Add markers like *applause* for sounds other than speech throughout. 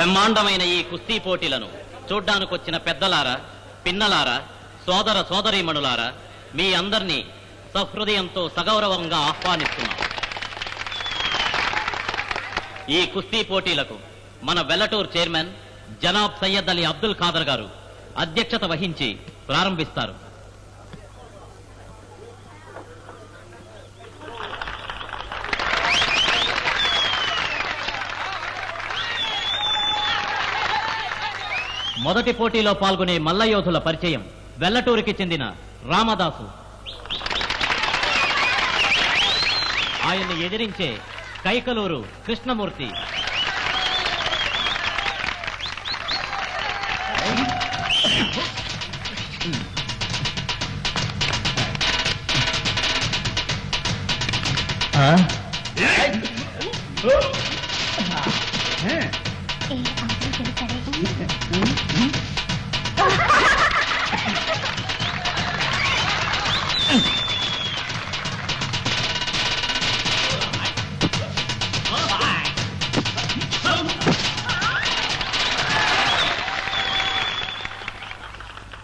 బ్రహ్మాండమైన ఈ కుస్తీ పోటీలను చూడ్డానికొచ్చిన పెద్దలారా పిన్నలారా సోదర సోదరీమణులారా మీ అందరినీ సహృదయంతో సగౌరవంగా ఆహ్వానిస్తున్నాం. ఈ కుస్తీ పోటీలకు మన వెల్లటూర్ చైర్మన్ జనాబ్ సయ్యద్ అలీ అబ్దుల్ ఖాదర్ గారు అధ్యక్షత వహించి ప్రారంభిస్తారు. మొదటి పోటీలో పాల్గొనే మల్లయోధుల పరిచయం వెల్లటూరికి చెందిన రామదాసు. ఆయన్ని ఎదిరించే కైకలూరు కృష్ణమూర్తి.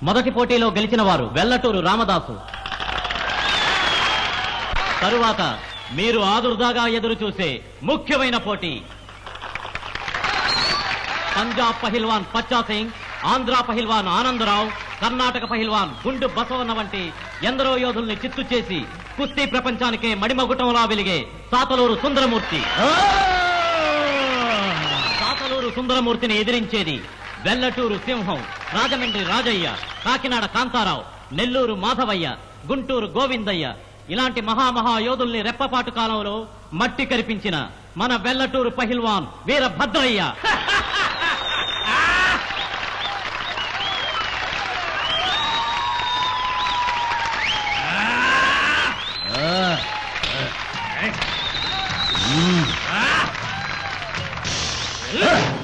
మొదటి పోటీలో గెలిచిన వారు వెల్లటూరు రామదాసు. తరువాత మీరు ఆదుర్దాగా ఎదురు చూసే ముఖ్యమైన పోటీ పంజాబ్ పహిల్వాన్ పచ్చా సింగ్ ఆంధ్ర పహిల్వాన్ ఆనందరావు కర్ణాటక పహిల్వాన్ గుండు బసవన్న వంటి ఎందరో యోధుల్ని చిత్తు చేసి కుస్తీ ప్రపంచానికే మడిమగుటంలా వెలిగే సాతలూరు సుందరమూర్తి. సాతలూరు సుందరమూర్తిని ఎదిరించేది వెల్లటూరు సింహం రాజమండ్రి రాజయ్య కాకినాడ కాంతారావు నెల్లూరు మాధవయ్య గుంటూరు గోవిందయ్య. ఇలాంటి మహామహా యోధుల్ని రెప్పపాటు కాలంలో మట్టి కరిపించిన మన వెల్లటూరు పహిల్వాన్ వీరభద్రయ్య. Right hmm. ah.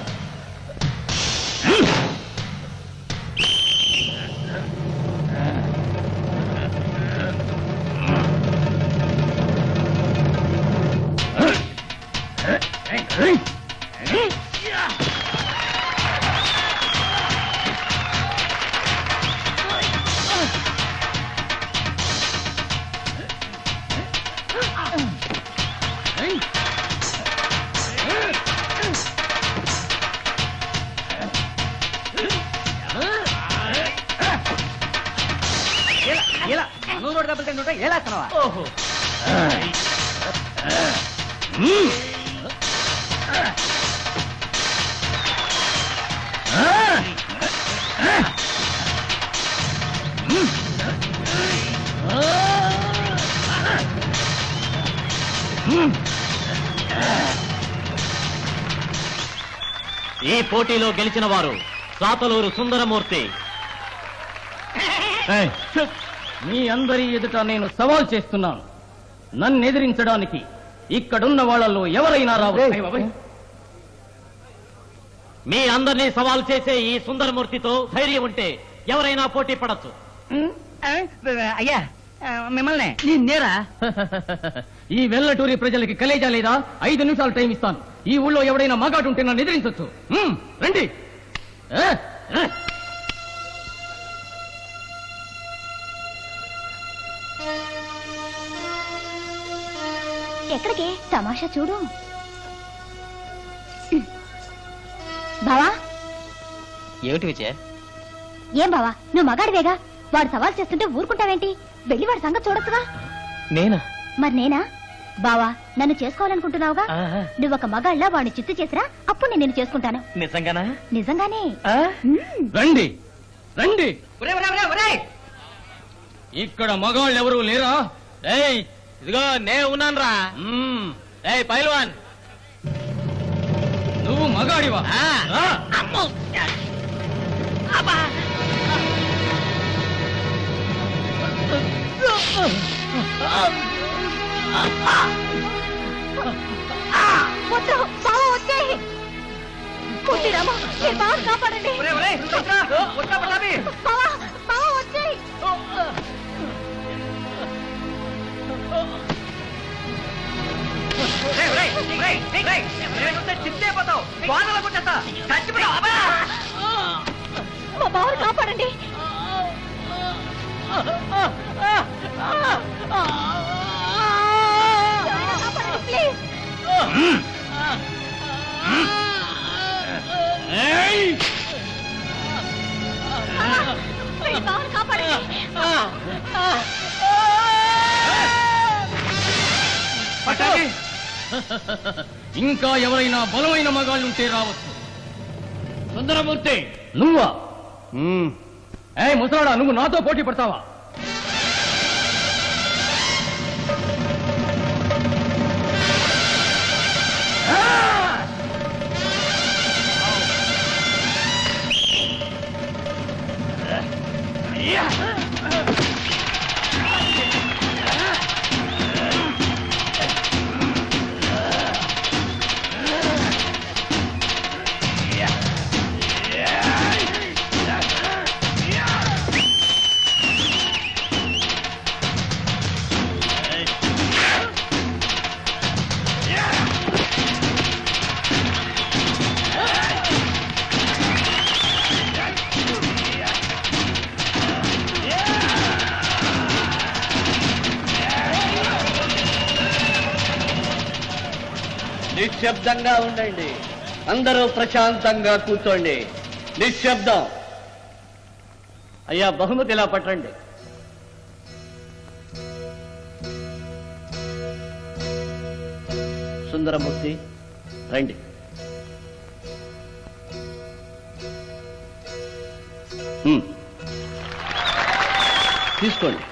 ఇలా నూరు రోడ్డు దెబ్బలు తింటుంటే ఏలాస్తున్నావా ఓహో. ఈ పోటీలో గెలిచిన వారు సాతలూరు సుందరమూర్తి. *laughs* మీ అందరి ఎదుట నేను సవాల్ చేస్తున్నాను. నన్ను ఎదిరించడానికి ఇక్కడున్న వాళ్ళలో ఎవరైనా రావచ్చు? మీ అందరినీ సవాల్ చేసే ఈ సుందరమూర్తితో ధైర్యం ఉంటే ఎవరైనా పోటీ పడచ్చు? అయ్యా మిమ్మల్ని. నేరా? ఈ వెల్లటూరి ప్రజలకి కలేజా లేదా? ఐదు నిమిషాలు టైం ఇస్తాను. ఈ ఊళ్ళో ఎవడైనా మగాడు ఉంటే నన్ను ఎదిరించవచ్చు రండి. ఎక్కడికి? తమాషా చూడు. బావా? ఏమిటి విజయ? ఏం బావా? నువ్వు మగాడివేగా? వాడు సవాల్ చేస్తుంటే ఊరుకుంటావేంటి? వెళ్ళి వాడి సంగతి చూడొచ్చుగా? నేనా? మరి నేనా? బావా నన్ను చేసుకోవాలనుకుంటున్నావుగా? నువ్వు ఒక మగాళ్ళ వాడిని చిత్తు చేసిరా అప్పుడు నేను నిన్ను చేసుకుంటాను. నిజంగానా. రండి. రండి. ఇక్కడ మగాళ్ళు ఎవరు లేరా ఏయ్ ఇదిగో నే ఉన్నాను రా ఏయ్ పైల్వాన్ నువ్వు మగాడివా. వద్దు కాపాడండి ఇంకా ఎవరైనా బలమైన మగాళ్ళుంటే రావచ్చు. సుందరమూర్తి! నువ్వా? ఏ ముసలాడా నువ్వు నాతో పోటీ పడతావా? Yeah! నిశ్శబ్దంగా ఉండండి. అందరూ ప్రశాంతంగా కూర్చోండి. నిశ్శబ్దం. అయ్యా బహుమతి ఇలా పట్టండి. సుందరమూర్తి రండి. తీసుకోండి.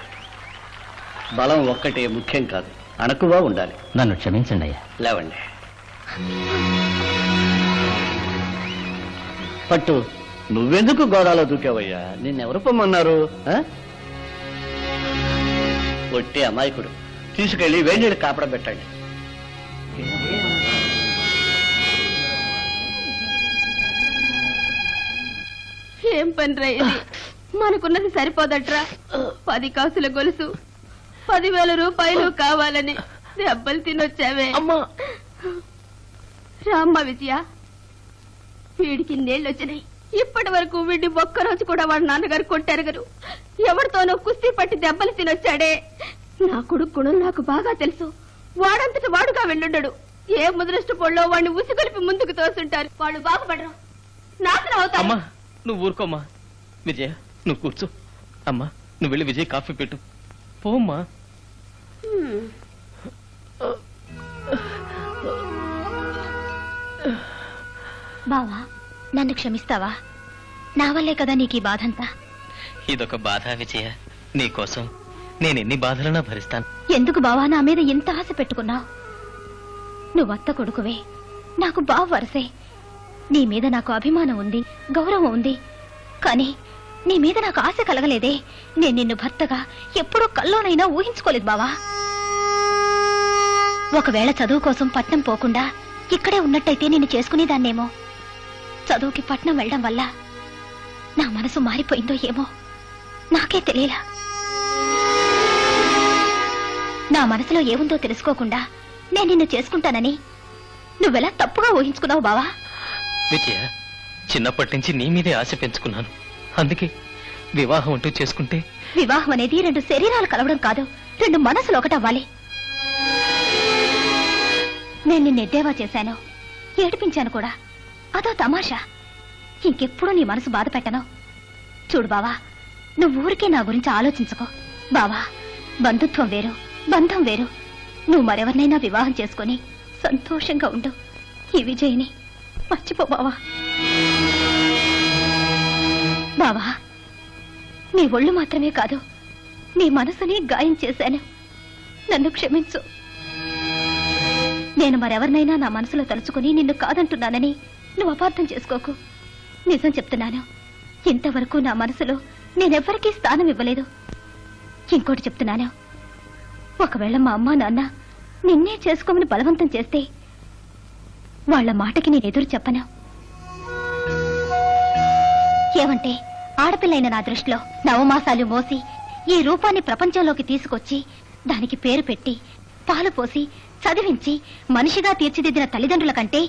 బలం ఒక్కటే ముఖ్యం కాదు. అణకువా ఉండాలి. నన్ను క్షమించండి అయ్యా. లేవండి. పట్టు నువ్వెందుకు గోడాలో దూకావయ్యా? నిన్నెవరు పొమ్మన్నారు? ఆ? ఒట్టి అమాయకుడు. తీసుకెళ్ళి వేణీళ్ళు కాపడ పెట్టండి ఏం పని మనకున్నది సరిపోదట్రా? పది కాసుల గొలుసు పదివేల రూపాయలు కావాలని దెబ్బలు తినొచ్చావే. రామ్మ విజయ. వీడికి నీళ్ళు వచ్చినాయి ఇప్పటి వరకు వీడిని ఒక్కరోజు కూడా వాడు నాన్నగారు కొట్టారు గారు ఎవరితోనో కుస్తీ పట్టి దెబ్బలు తినొచ్చాడే. నా కొడుకు గుణం నాకు బాగా తెలుసు. వాడంతట వాడుగా వెళ్ళుండడు. ఏ ముదృష్టి పొళ్ళో వాడిని ఉసిగొలిపి ముందుకు తోస్తుంటారు వాళ్ళు బాగుపడరు. నాశనం అవుతారు. అమ్మా నువ్వు ఊరుకోమ్మా విజయ నువ్వు కూర్చో. అమ్మా నువ్వు వెళ్ళి విజయ్ కాఫీ పెట్టు. పోమ్మా. బావా నన్ను క్షమిస్తావా? నా వల్లే కదా నీకు ఈ బాధంతా? ఇదొక బాధ విజయ. నీకోసం నేను ఎన్ని బాధలన్నా భరిస్తాను. ఎందుకు బావా నా మీద ఇంత ఆశ పెట్టుకున్నావు? నువ్వు అత్త కొడుకువే. నాకు బావ వరసే. నీ మీద నాకు అభిమానం ఉంది గౌరవం ఉంది. కానీ నీ మీద నాకు ఆశ కలగలేదే. నేను నిన్ను భర్తగా ఎప్పుడూ కల్లోనైనా ఊహించుకోలేదు బావా. ఒకవేళ చదువు కోసం పట్నం పోకుండా ఇక్కడే ఉన్నట్టయితే నిన్ను చేసుకునేదాన్నేమో. చదువుకి పట్నం వెళ్ళడం వల్ల నా మనసు మారిపోయిందో ఏమో నాకే తెలియలా. నా మనసులో ఏముందో తెలుసుకోకుండా నేను నిన్ను చేసుకుంటానని నువ్వెలా తప్పుగా ఊహించుకున్నావు బావా? విజయ చిన్నప్పటి నుంచి నీ మీదే ఆశ పెంచుకున్నాను. అందుకే వివాహం అంటూ చేసుకుంటే వివాహం అనేది రెండు శరీరాలు కలవడం కాదు రెండు మనసులు ఒకటవ్వాలి. నేను నిన్ను ఎద్దేవా చేశాను. ఏడిపించాను కూడా. అదో తమాషా. ఇంకెప్పుడు నీ మనసు బాధ పెట్టను. చూడు బావా నువ్వు ఊరికే నా గురించి ఆలోచించుకో. బావా బంధుత్వం వేరు బంధం వేరు. నువ్వు మరెవరినైనా వివాహం చేసుకుని సంతోషంగా ఉండు. ఈ విజయ్ని మర్చిపో బావా. బావా నీ ఒళ్ళు మాత్రమే కాదు నీ మనసుని గాయం చేశాను. నన్ను క్షమించు. నేను మరెవరినైనా నా మనసులో తలుచుకుని నిన్ను కాదంటున్నానని నువ్వు అపార్థం చేసుకోకు. నిజం చెప్తున్నాను. ఇంతవరకు నా మనసులో నేనెవ్వరికీ స్థానం ఇవ్వలేదు. ఇంకోటి చెప్తున్నాను. ఒకవేళ మా అమ్మ నాన్న నిన్నే చేసుకోమని బలవంతం చేస్తే వాళ్ళ మాటకి నేను ఎదురు చెప్పను. ఏమంటే ఆడపిల్లైన నా దృష్టిలో నవమాసాలు మోసి ఈ రూపాన్ని ప్రపంచంలోకి తీసుకొచ్చి దానికి పేరు పెట్టి పాలు పోసి చదివించి మనిషిగా తీర్చిదిద్దిన తల్లిదండ్రుల కంటే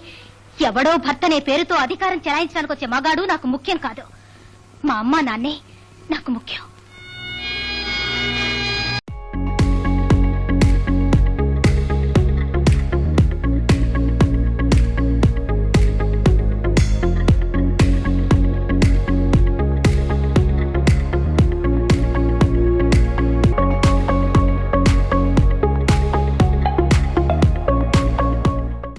ఎవడో భర్తనే పేరుతో అధికారం చెలాయించడానికి వచ్చే మగాడు నాకు ముఖ్యం కాదు. మా అమ్మ నాన్నే నాకు ముఖ్యం.